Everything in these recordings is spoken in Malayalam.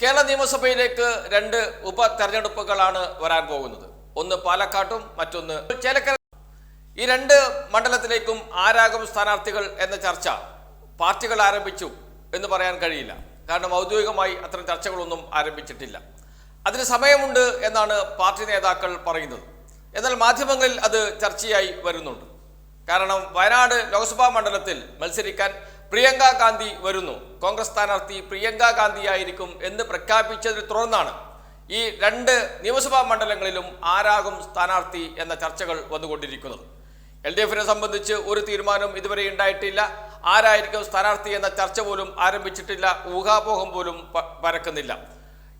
കേരള നിയമസഭയിലേക്ക് രണ്ട് ഉപതെരഞ്ഞെടുപ്പുകളാണ് വരാൻ പോകുന്നത്. ഒന്ന് പാലക്കാട്ടും മറ്റൊന്ന് ചേലക്കര. ഈ രണ്ട് മണ്ഡലത്തിലേക്കും ആരാകും സ്ഥാനാർത്ഥികൾ എന്ന ചർച്ച പാർട്ടികൾ ആരംഭിച്ചു എന്ന് പറയാൻ കഴിയില്ല. കാരണം ഔദ്യോഗികമായി അത്തരം ചർച്ചകളൊന്നും ആരംഭിച്ചിട്ടില്ല. അതിന് സമയമുണ്ട് എന്നാണ് പാർട്ടി നേതാക്കൾ പറയുന്നത്. എന്നാൽ മാധ്യമങ്ങളിൽ അത് ചർച്ചയായി വരുന്നുണ്ട്. കാരണം വയനാട് ലോക്സഭാ മണ്ഡലത്തിൽ മത്സരിക്കാൻ പ്രിയങ്ക ഗാന്ധി വരുന്നു. കോൺഗ്രസ് സ്ഥാനാർത്ഥി പ്രിയങ്ക ഗാന്ധി ആയിരിക്കും എന്ന് പ്രഖ്യാപിച്ചതിനെ തുടർന്നാണ് ഈ രണ്ട് നിയമസഭാ മണ്ഡലങ്ങളിലും ആരാകും സ്ഥാനാർത്ഥി എന്ന ചർച്ചകൾ വന്നുകൊണ്ടിരിക്കുന്നത്. എൽ ഡി എഫിനെ സംബന്ധിച്ച് ഒരു തീരുമാനവും ഇതുവരെ ഉണ്ടായിട്ടില്ല. ആരായിരിക്കും സ്ഥാനാർത്ഥി എന്ന ചർച്ച പോലും ആരംഭിച്ചിട്ടില്ല. ഊഹാപോഹം പോലും പരക്കുന്നില്ല.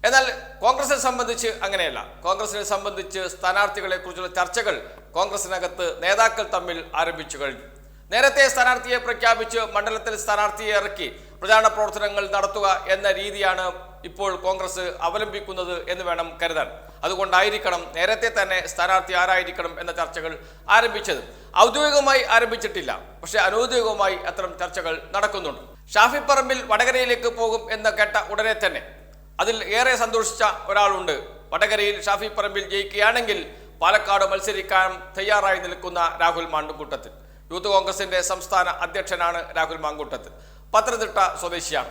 എന്നാൽ കോൺഗ്രസിനെ സംബന്ധിച്ച് അങ്ങനെയല്ല. കോൺഗ്രസിനെ സംബന്ധിച്ച് സ്ഥാനാർത്ഥികളെ കുറിച്ചുള്ള ചർച്ചകൾ കോൺഗ്രസിനകത്ത് നേതാക്കൾ തമ്മിൽ ആരംഭിച്ചു കഴിഞ്ഞു. നേരത്തെ സ്ഥാനാർത്ഥിയെ പ്രഖ്യാപിച്ച് മണ്ഡലത്തിൽ സ്ഥാനാർത്ഥിയെ ഇറക്കി പ്രചാരണ പ്രവർത്തനങ്ങൾ നടത്തുക എന്ന രീതിയാണ് ഇപ്പോൾ കോൺഗ്രസ് അവലംബിക്കുന്നത് എന്ന് വേണം കരുതാൻ. അതുകൊണ്ടായിരിക്കണം നേരത്തെ തന്നെ സ്ഥാനാർത്ഥി ആരായിരിക്കണം എന്ന ചർച്ചകൾ ആരംഭിച്ചത്. ഔദ്യോഗികമായി ആരംഭിച്ചിട്ടില്ല. പക്ഷേ അനൗദ്യോഗികമായി അത്തരം ചർച്ചകൾ നടക്കുന്നുണ്ട്. ഷാഫി പറമ്പിൽ വടകരയിലേക്ക് പോകും എന്ന് കേട്ട ഉടനെ തന്നെ അതിൽ ഏറെ സന്തോഷിച്ച ഒരാളുണ്ട്. വടകരയിൽ ഷാഫി പറമ്പിൽ ജയിക്കുകയാണെങ്കിൽ പാലക്കാട് മത്സരിക്കാൻ തയ്യാറായി നിൽക്കുന്ന രാഹുൽ മാണ്ടുകൂട്ടത്തിൽ. യൂത്ത് കോൺഗ്രസിന്റെ സംസ്ഥാന അധ്യക്ഷനാണ് രാഹുൽ മാങ്കൂട്ടത്ത് പത്തനംതിട്ട സ്വദേശിയാണ്.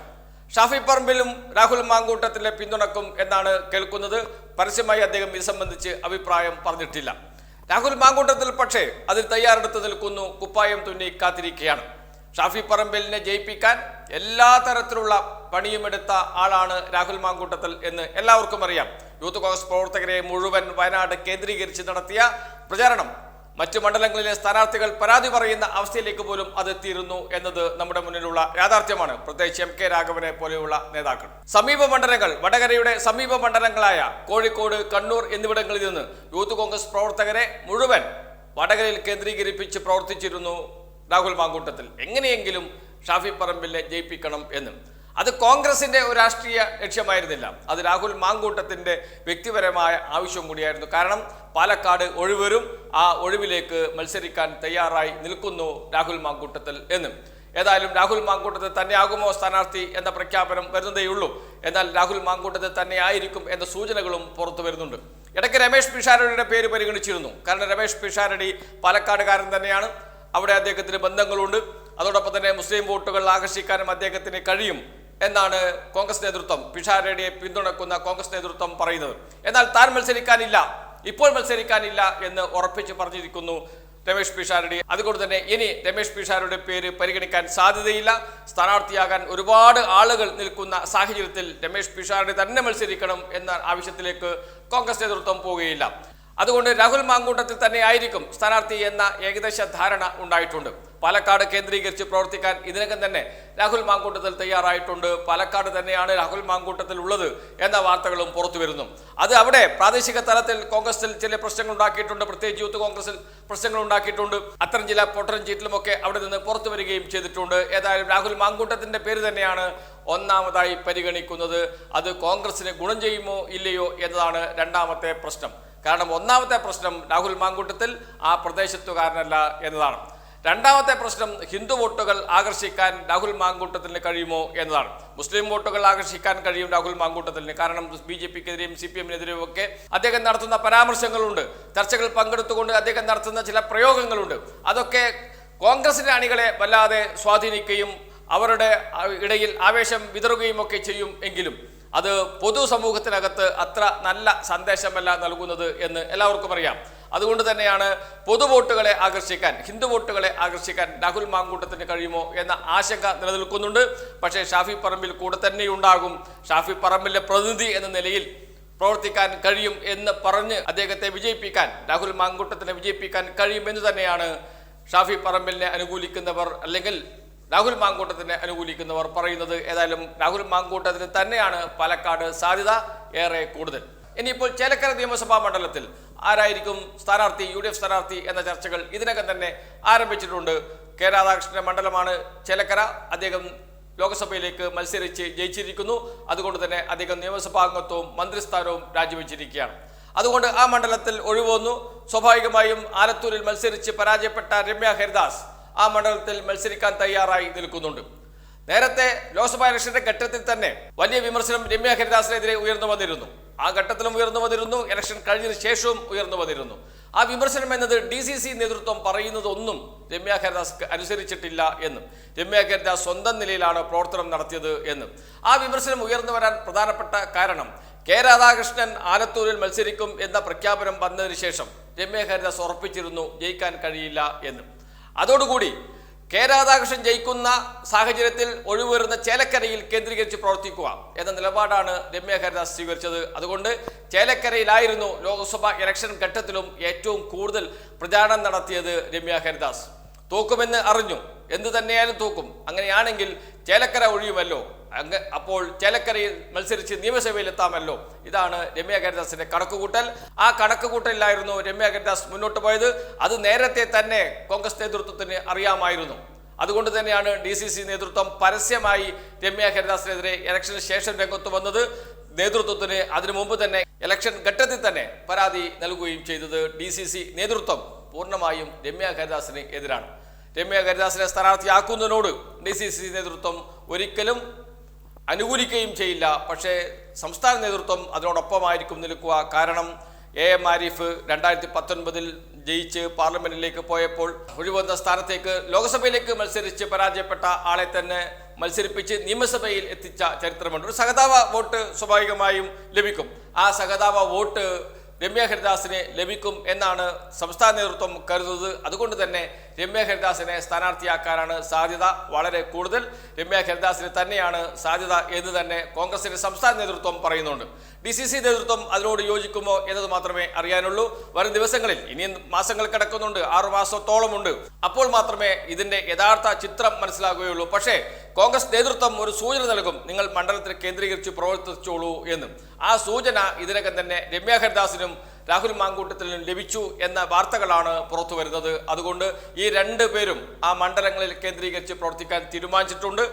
ഷാഫി പറമ്പിലും രാഹുൽ മാങ്കൂട്ടത്തിലെ പിന്തുണക്കും എന്നാണ് കേൾക്കുന്നത്. പരസ്യമായി അദ്ദേഹം ഇത് സംബന്ധിച്ച് അഭിപ്രായം പറഞ്ഞിട്ടില്ല. രാഹുൽ മാങ്കൂട്ടത്തിൽ പക്ഷേ അതിൽ തയ്യാറെടുത്ത് നിൽക്കുന്നു കുപ്പായം തുന്നി കാത്തിരിക്കുകയാണ്. ഷാഫി പറമ്പിലിനെ ജയിപ്പിക്കാൻ എല്ലാ തരത്തിലുള്ള പണിയുമെടുത്ത ആളാണ് രാഹുൽ മാങ്കൂട്ടത്തിൽ എന്ന് എല്ലാവർക്കും അറിയാം. യൂത്ത് കോൺഗ്രസ് പ്രവർത്തകരെ മുഴുവൻ വയനാട് കേന്ദ്രീകരിച്ച് നടത്തിയ പ്രചാരണം മറ്റു മണ്ഡലങ്ങളിലെ സ്ഥാനാർത്ഥികൾ പരാതി പറയുന്ന അവസ്ഥയിലേക്ക് പോലും അത് എത്തിയിരുന്നു എന്നത് നമ്മുടെ മുന്നിലുള്ള യാഥാർത്ഥ്യമാണ്. പ്രത്യേകിച്ച് എം കെ രാഘവനെ പോലെയുള്ള നേതാക്കൾ. സമീപ മണ്ഡലങ്ങൾ വടകരയുടെ സമീപ മണ്ഡലങ്ങളായ കോഴിക്കോട് കണ്ണൂർ എന്നിവിടങ്ങളിൽ നിന്ന് യൂത്ത് കോൺഗ്രസ് പ്രവർത്തകരെ മുഴുവൻ വടകരയിൽ കേന്ദ്രീകരിപ്പിച്ച് പ്രവർത്തിച്ചിരുന്നു രാഹുൽ മാങ്കൂട്ടത്തിൽ. എങ്ങനെയെങ്കിലും ഷാഫി പറമ്പിലിനെ ജയിപ്പിക്കണം എന്ന്. അത് കോൺഗ്രസിന്റെ ഒരു രാഷ്ട്രീയ ലക്ഷ്യമായിരുന്നില്ല. അത് രാഹുൽ മാങ്കൂട്ടത്തിന്റെ വ്യക്തിപരമായ ആവശ്യം കൂടിയായിരുന്നു. കാരണം പാലക്കാട് ഒഴിവരും ആ ഒഴിവിലേക്ക് മത്സരിക്കാൻ തയ്യാറായി നിൽക്കുന്നു രാഹുൽ മാങ്കൂട്ടത്തിൽ എന്നും. ഏതായാലും രാഹുൽ മാങ്കൂട്ടത്തിൽ തന്നെയാകുമോ സ്ഥാനാർത്ഥി എന്ന പ്രഖ്യാപനം വരുന്നതേയുള്ളൂ. എന്നാൽ രാഹുൽ മാങ്കൂട്ടത്തിൽ തന്നെയായിരിക്കും എന്ന സൂചനകളും പുറത്തു വരുന്നുണ്ട്. ഇടയ്ക്ക് രമേഷ് പിഷാരടിയുടെ പേര് പരിഗണിച്ചിരുന്നു. കാരണം രമേഷ് പിഷാരടി പാലക്കാടുകാരൻ തന്നെയാണ്. അവിടെ അദ്ദേഹത്തിന് ബന്ധങ്ങളുണ്ട്. അതോടൊപ്പം തന്നെ മുസ്ലിം വോട്ടുകൾ ആകർഷിക്കാനും അദ്ദേഹത്തിന് കഴിയും. എന്നാണ് കോൺഗ്രസ് നേതൃത്വം പിഷാരടിയെ പിന്തുണക്കുന്ന കോൺഗ്രസ് നേതൃത്വം പറയുന്നത്. എന്നാൽ താൻ മത്സരിക്കാനില്ല. ഇപ്പോൾ മത്സരിക്കാനില്ല എന്ന് ഉറപ്പിച്ച് പറഞ്ഞിരിക്കുന്നു രമേഷ് പിഷാരടി. അതുകൊണ്ട് തന്നെ ഇനി രമേഷ് പിഷാരടിയുടെ പേര് പരിഗണിക്കാൻ സാധ്യതയില്ല. സ്ഥാനാർത്ഥിയാകാൻ ഒരുപാട് ആളുകൾ നിൽക്കുന്ന സാഹചര്യത്തിൽ രമേഷ് പിഷാരടി തന്നെ മത്സരിക്കണം എന്ന ആവശ്യത്തിലേക്ക് കോൺഗ്രസ് നേതൃത്വം പോവുകയില്ല. അതുകൊണ്ട് രാഹുൽ മാങ്കൂട്ടത്തിൽ തന്നെ ആയിരിക്കും സ്ഥാനാർത്ഥി എന്ന ഏകദേശ ധാരണ ഉണ്ടായിട്ടുണ്ട്. പാലക്കാട് കേന്ദ്രീകരിച്ച് പ്രവർത്തിക്കാൻ ഇതിനകം തന്നെ രാഹുൽ മാങ്കൂട്ടത്തിൽ തയ്യാറായിട്ടുണ്ട്. പാലക്കാട് തന്നെയാണ് രാഹുൽ മാങ്കൂട്ടത്തിൽ ഉള്ളത് എന്ന വാർത്തകളും പുറത്തു വരുന്നു. അത് അവിടെ പ്രാദേശിക തലത്തിൽ കോൺഗ്രസിൽ ചില പ്രശ്നങ്ങൾ ഉണ്ടാക്കിയിട്ടുണ്ട്. പ്രത്യേകിച്ച് യൂത്ത് കോൺഗ്രസിൽ പ്രശ്നങ്ങൾ ഉണ്ടാക്കിയിട്ടുണ്ട്. അത്തരം ചില പൊട്ടനും ചീറ്റിലുമൊക്കെ അവിടെ നിന്ന് പുറത്തു വരികയും ചെയ്തിട്ടുണ്ട്. ഏതായാലും രാഹുൽ മാങ്കൂട്ടത്തിന്റെ പേര് തന്നെയാണ് ഒന്നാമതായി പരിഗണിക്കുന്നത്. അത് കോൺഗ്രസിന് ഗുണം ചെയ്യുമോ ഇല്ലയോ എന്നതാണ് രണ്ടാമത്തെ പ്രശ്നം. കാരണം ഒന്നാമത്തെ പ്രശ്നം രാഹുൽ മാങ്കൂട്ടത്തിൽ ആ പ്രദേശത്തുകാരനല്ല എന്നതാണ്. രണ്ടാമത്തെ പ്രശ്നം ഹിന്ദു വോട്ടുകൾ ആകർഷിക്കാൻ രാഹുൽ മാങ്കൂട്ടത്തിന് കഴിയുമോ എന്നതാണ്. മുസ്ലിം വോട്ടുകൾ ആകർഷിക്കാൻ കഴിയും രാഹുൽ മാങ്കൂട്ടത്തിന്. കാരണം ബി ജെ പിക്കെതിരെയും സി പി എമ്മിനെതിരെയും ഒക്കെ അദ്ദേഹം നടത്തുന്ന പരാമർശങ്ങളുണ്ട്. ചർച്ചകൾ പങ്കെടുത്തുകൊണ്ട് അദ്ദേഹം നടത്തുന്ന ചില പ്രയോഗങ്ങളുണ്ട്. അതൊക്കെ കോൺഗ്രസിന്റെ അണികളെ വല്ലാതെ സ്വാധീനിക്കുകയും അവരുടെ ഇടയിൽ ആവേശം വിതറുകയും ഒക്കെ ചെയ്യും എങ്കിലും അത് പൊതുസമൂഹത്തിനകത്ത് അത്ര നല്ല സന്ദേശമല്ല നൽകുന്നത് എന്ന് എല്ലാവർക്കും അറിയാം. അതുകൊണ്ട് തന്നെയാണ് പൊതു വോട്ടുകളെ ആകർഷിക്കാൻ ഹിന്ദു വോട്ടുകളെ ആകർഷിക്കാൻ രാഹുൽ മാങ്കൂട്ടത്തിന് കഴിയുമോ എന്ന ആശങ്ക നിലനിൽക്കുന്നുണ്ട്. പക്ഷേ ഷാഫി പറമ്പിൽ കൂടെ തന്നെയുണ്ടാകും. ഷാഫി പറമ്പിലെ പ്രതിനിധി എന്ന നിലയിൽ പ്രവർത്തിക്കാൻ കഴിയും എന്ന് പറഞ്ഞ് അദ്ദേഹത്തെ വിജയിപ്പിക്കാൻ രാഹുൽ മാങ്കൂട്ടത്തിനെ വിജയിപ്പിക്കാൻ കഴിയുമെന്ന് തന്നെയാണ് ഷാഫി പറമ്പിലിനെ അനുകൂലിക്കുന്നവർ അല്ലെങ്കിൽ രാഹുൽ മാങ്കൂട്ടത്തിനെ അനുകൂലിക്കുന്നവർ പറയുന്നത്. ഏതായാലും രാഹുൽ മാങ്കൂട്ടത്തിന് തന്നെയാണ് പാലക്കാട് സാധ്യത ഏറെ കൂടുതൽ. ഇനിയിപ്പോൾ ചേലക്കര നിയമസഭാ മണ്ഡലത്തിൽ ആരായിരിക്കും സ്ഥാനാർത്ഥി യു ഡി എഫ് സ്ഥാനാർത്ഥി എന്ന ചർച്ചകൾ ഇതിനകം തന്നെ ആരംഭിച്ചിട്ടുണ്ട്. കെ രാധാകൃഷ്ണന്റെ മണ്ഡലമാണ് ചേലക്കര. അദ്ദേഹം ലോക്സഭയിലേക്ക് മത്സരിച്ച് ജയിച്ചിരിക്കുന്നു. അതുകൊണ്ട് തന്നെ അദ്ദേഹം നിയമസഭാ അംഗത്വവും മന്ത്രിസ്ഥാനവും രാജിവെച്ചിരിക്കുകയാണ്. അതുകൊണ്ട് ആ മണ്ഡലത്തിൽ ഒഴിവൊന്നു സ്വാഭാവികമായും ആലത്തൂരിൽ മത്സരിച്ച് പരാജയപ്പെട്ട രമ്യ ഹരിദാസ് ആ മണ്ഡലത്തിൽ മത്സരിക്കാൻ തയ്യാറായി നിൽക്കുന്നുണ്ട്. നേരത്തെ ലോക്സഭാ ഇലക്ഷന്റെ ഘട്ടത്തിൽ തന്നെ വലിയ വിമർശനം രമ്യ ഹരിദാസിനെതിരെ ഉയർന്നു വന്നിരുന്നു. ആ ഘട്ടത്തിലും ഉയർന്നു വന്നിരുന്നു. ഇലക്ഷൻ കഴിഞ്ഞതിന് ശേഷവും ഉയർന്നു വന്നിരുന്നു. ആ വിമർശനം എന്നത് ഡി സി സി നേതൃത്വം പറയുന്നതൊന്നും രമ്യ ഹരിദാസ് അനുസരിച്ചിട്ടില്ല എന്നും രമ്യ ഹരിദാസ് സ്വന്തം നിലയിലാണ് പ്രവർത്തനം നടത്തിയത് എന്നും. ആ വിമർശനം ഉയർന്നു വരാൻ പ്രധാനപ്പെട്ട കാരണം കെ രാധാകൃഷ്ണൻ ആലത്തൂരിൽ മത്സരിക്കും എന്ന പ്രഖ്യാപനം വന്നതിന് ശേഷം രമ്യ ഹരിദാസ് ഉറപ്പിച്ചിരുന്നു ജയിക്കാൻ കഴിയില്ല എന്നും. അതോടുകൂടി കെ രാധാകൃഷ്ണൻ ജയിക്കുന്ന സാഹചര്യത്തിൽ ഒഴിവേറുന്ന ചേലക്കരയിൽ കേന്ദ്രീകരിച്ച് പ്രവർത്തിക്കുക എന്ന നിലപാടാണ് രമ്യ ഹരിദാസ് സ്വീകരിച്ചത്. അതുകൊണ്ട് ചേലക്കരയിലായിരുന്നു ലോക്സഭാ ഇലക്ഷൻ ഘട്ടത്തിലും ഏറ്റവും കൂടുതൽ പ്രചാരണം നടത്തിയത് രമ്യ ഹരിദാസ്. തോക്കുമെന്ന് അറിഞ്ഞു. എന്ത് തന്നെയായാലും തൂക്കും. അങ്ങനെയാണെങ്കിൽ ചേലക്കര ഒഴിയുമല്ലോ. അങ്ങ് അപ്പോൾ ചേലക്കരയിൽ മത്സരിച്ച് നിയമസഭയിലെത്താമല്ലോ. ഇതാണ് രമ്യ ഹരിദാസിന്റെ കണക്കുകൂട്ടൽ. ആ കണക്കുകൂട്ടലിലായിരുന്നു രമ്യ ഹരിദാസ് മുന്നോട്ട് പോയത്. അത് നേരത്തെ തന്നെ കോൺഗ്രസ് നേതൃത്വത്തിന് അറിയാമായിരുന്നു. അതുകൊണ്ട് തന്നെയാണ് ഡി സി സി നേതൃത്വം പരസ്യമായി രമ്യ ഹരിദാസിനെതിരെ ഇലക്ഷന് ശേഷം രംഗത്ത് വന്നത്. നേതൃത്വത്തിന് അതിനു മുമ്പ് തന്നെ ഇലക്ഷൻ ഘട്ടത്തിൽ തന്നെ പരാതി നൽകുകയും ചെയ്തത് ഡി നേതൃത്വം പൂർണമായും രമ്യ ഹരിദാസിന് എതിരാണ്. രമ്യ ഹരിദാസിനെ സ്ഥാനാർത്ഥിയാക്കുന്നതിനോട് ഡി സി സി നേതൃത്വം ഒരിക്കലും അനുകൂലിക്കുകയും ചെയ്യില്ല. പക്ഷേ സംസ്ഥാന നേതൃത്വം അതിനോടൊപ്പമായിരിക്കും നിൽക്കുക. കാരണം എ എം ആരിഫ് രണ്ടായിരത്തി പത്തൊൻപതിൽ ജയിച്ച് പാർലമെന്റിലേക്ക് പോയപ്പോൾ ഒഴിവന്ന സ്ഥാനത്തേക്ക് ലോക്സഭയിലേക്ക് മത്സരിച്ച് പരാജയപ്പെട്ട ആളെ തന്നെ മത്സരിപ്പിച്ച് നിയമസഭയിൽ എത്തിച്ച ചരിത്രമുണ്ട്. ഒരു സഹതാവ വോട്ട് സ്വാഭാവികമായും ലഭിക്കും. ആ സഹതാവ വോട്ട് രമ്യ ഹരിദാസിന് ലഭിക്കും എന്നാണ് സംസ്ഥാന നേതൃത്വം കരുതുന്നത്. അതുകൊണ്ട് തന്നെ രമ്യ ഹരിദാസിനെ സ്ഥാനാർത്ഥിയാക്കാനാണ് സാധ്യത വളരെ കൂടുതൽ. രമ്യ ഹരിദാസിന് തന്നെയാണ് സാധ്യത എന്ന് തന്നെ കോൺഗ്രസിന്റെ സംസ്ഥാന നേതൃത്വം പറയുന്നുണ്ട്. ഡി സി സി നേതൃത്വം അതിനോട് യോജിക്കുമോ എന്നത് മാത്രമേ അറിയാനുള്ളൂ. വരും ദിവസങ്ങളിൽ ഇനിയും മാസങ്ങൾ കിടക്കുന്നുണ്ട്. ആറു മാസത്തോളമുണ്ട്. അപ്പോൾ മാത്രമേ ഇതിന്റെ യഥാർത്ഥ ചിത്രം മനസ്സിലാകുകയുള്ളൂ. പക്ഷേ കോൺഗ്രസ് നേതൃത്വം ഒരു സൂചന നൽകും. നിങ്ങൾ മണ്ഡലത്തിൽ കേന്ദ്രീകരിച്ച് പ്രവർത്തിച്ചോളൂ എന്നും. ആ സൂചന ഇതിനകം തന്നെ രമ്യ ഹരിദാസിനും രാഹുൽ മാങ്കൂട്ടത്തിനും ലഭിച്ചു എന്ന വാർത്തകളാണ് പുറത്തു വരുന്നത്. അതുകൊണ്ട് ഈ രണ്ട് പേരും ആ മണ്ഡലങ്ങളിൽ കേന്ദ്രീകരിച്ച് പ്രവർത്തിക്കാൻ തീരുമാനിച്ചിട്ടുണ്ട്.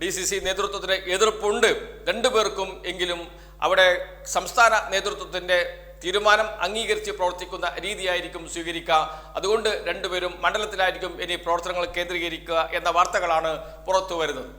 ഡി സി സി നേതൃത്വത്തിന് എതിർപ്പുണ്ട്. രണ്ടു പേർക്കും എങ്കിലും അവിടെ സംസ്ഥാന നേതൃത്വത്തിന്റെ തീരുമാനം അംഗീകരിച്ച് പ്രവർത്തിക്കുന്ന രീതിയായിരിക്കും സ്വീകരിക്കുക. അതുകൊണ്ട് രണ്ടുപേരും മണ്ഡലത്തിലായിരിക്കും ഇനി പ്രവർത്തനങ്ങൾ കേന്ദ്രീകരിക്കുക എന്ന വാർത്തകളാണ് പുറത്തു വരുന്നത്.